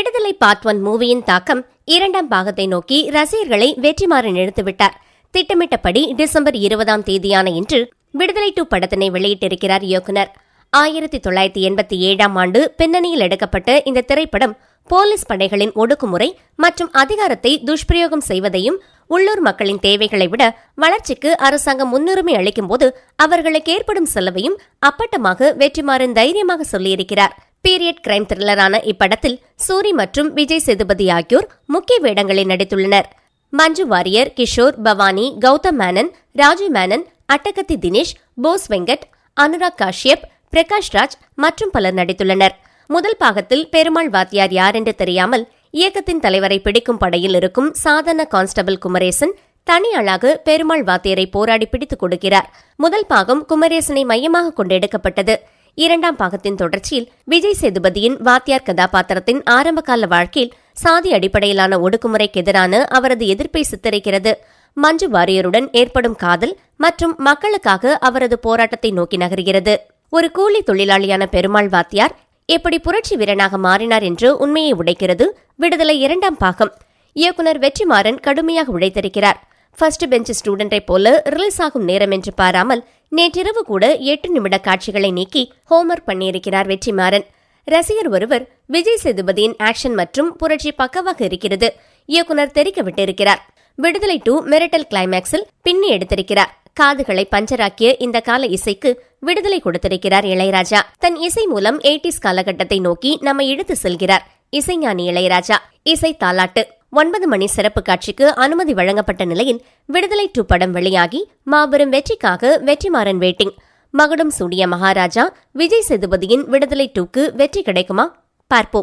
விடுதலை part one மூவியின் தாக்கம் இரண்டாம் பாகத்தை நோக்கி ரசிகர்களை வெற்றிமாறன் இழுத்துவிட்டார் திட்டமிட்டபடி டிசம்பர் இருபதாம் தேதியான இன்று விடுதலை டூ படத்தினை வெளியிட்டிருக்கிறார் இயக்குனர். ஆயிரத்தி தொள்ளாயிரத்தி எண்பத்தி ஏழாம் ஆண்டு பின்னணியில் எடுக்கப்பட்ட இந்த திரைப்படம் போலீஸ் படைகளின் ஒடுக்குமுறை மற்றும் அதிகாரத்தை துஷ்பிரயோகம் செய்வதையும் உள்ளூர் மக்களின் தேவைகளை விட வளர்ச்சிக்கு அரசாங்கம் முன்னுரிமை அளிக்கும்போது அவர்களுக்கு ஏற்படும் செலவையும் அப்பட்டமாக வெற்றிமாறன் தைரியமாக சொல்லியிருக்கிறார். பீரியட் கிரைம் த்ரில்லரான இப்படத்தில் சூரி மற்றும் விஜய் சேதுபதி ஆகியோர் முக்கிய வேடங்களில் நடித்துள்ளனர். மஞ்சு வாரியர் கிஷோர் பவானி கௌதம் மேனன் ராஜு மேனன் அட்டகத்தி தினேஷ் போஸ் வெங்கட் அனுராக் காஷ்யப் பிரகாஷ் ராஜ் மற்றும் பலர் நடித்துள்ளனர். முதல் பாகத்தில் பெருமாள் வாத்தியார் யார் என்று தெரியாமல் இயக்கத்தின் தலைவரை பிடிக்கும் படையில் இருக்கும் சாதாரண கான்ஸ்டபிள் குமரேசன் தனி அழகு பெருமாள் வாத்தியரை போராடி பிடித்துக் கொடுக்கிறார். முதல் பாகம் குமரேசனை மையமாக கொண்டு எடுக்கப்பட்டது. இரண்டாம் பாகத்தின் தொடர்ச்சியில் விஜய் சேதுபதியின் வாத்தியார் கதாபாத்திரத்தின் ஆரம்பகால வாழ்க்கையில் சாதி அடிப்படையிலான ஒடுக்குமுறைக்கு எதிரான அவரது எதிர்ப்பை சித்தரிக்கிறது. மஞ்சு வாரியருடன் ஏற்படும் காதல் மற்றும் மக்களுக்காக அவரது போராட்டத்தை நோக்கி நகர்கிறது. ஒரு கூலி தொழிலாளியான பெருமாள் வாத்தியார் எப்படி புரட்சி வீரனாக மாறினார் என்று உண்மையை உடைக்கிறது விடுதலை இரண்டாம் பாகம். இயக்குனர் வெற்றிமாறன் கடுமையாக உழைத்திருக்கிறார். ஃபர்ஸ்ட் பெஞ்ச் ஸ்டூடெண்டை போல ரிலீஸ் ஆகும் நேரம் என்று பாராமல் நேற்றிரவு கூட எட்டு நிமிட காட்சிகளை நீக்கி ஹோம்ஒர்க் பண்ணியிருக்கிறார் வெற்றிமாறன். ரசிகர் ஒருவர் விஜய் சேதுபதியின் ஆக்ஷன் மற்றும் புரட்சி பக்கவாக இருக்கிறது இயக்குனர் தெரிக்க விட்டிருக்கிறார் விடுதலை டூ மிரட்டல் கிளைமேக்ஸில் பின்னி எடுத்திருக்கிறார். காதுகளை பஞ்சராக்கிய இந்த கால இசைக்கு விடுதலை கொடுத்திருக்கிறார் இளையராஜா. தன் இசை மூலம் எயிட்டிஸ் காலகட்டத்தை நோக்கி நம்மை இழுத்து செல்கிறார் இசைஞானி இளையராஜா. இசை தாலாட்டு. ஒன்பது மணி சிறப்பு காட்சிக்கு அனுமதி வழங்கப்பட்ட நிலையில் விடுதலை டூ படம் வெளியாகி மாபெரும் வெற்றிக்காக வெற்றிமாறன் வெயிட்டிங் மகுடம் சூடிய மகாராஜா விஜய் சேதுபதியின் விடுதலை டூக்கு வெற்றி கிடைக்குமா? பார்ப்போம்.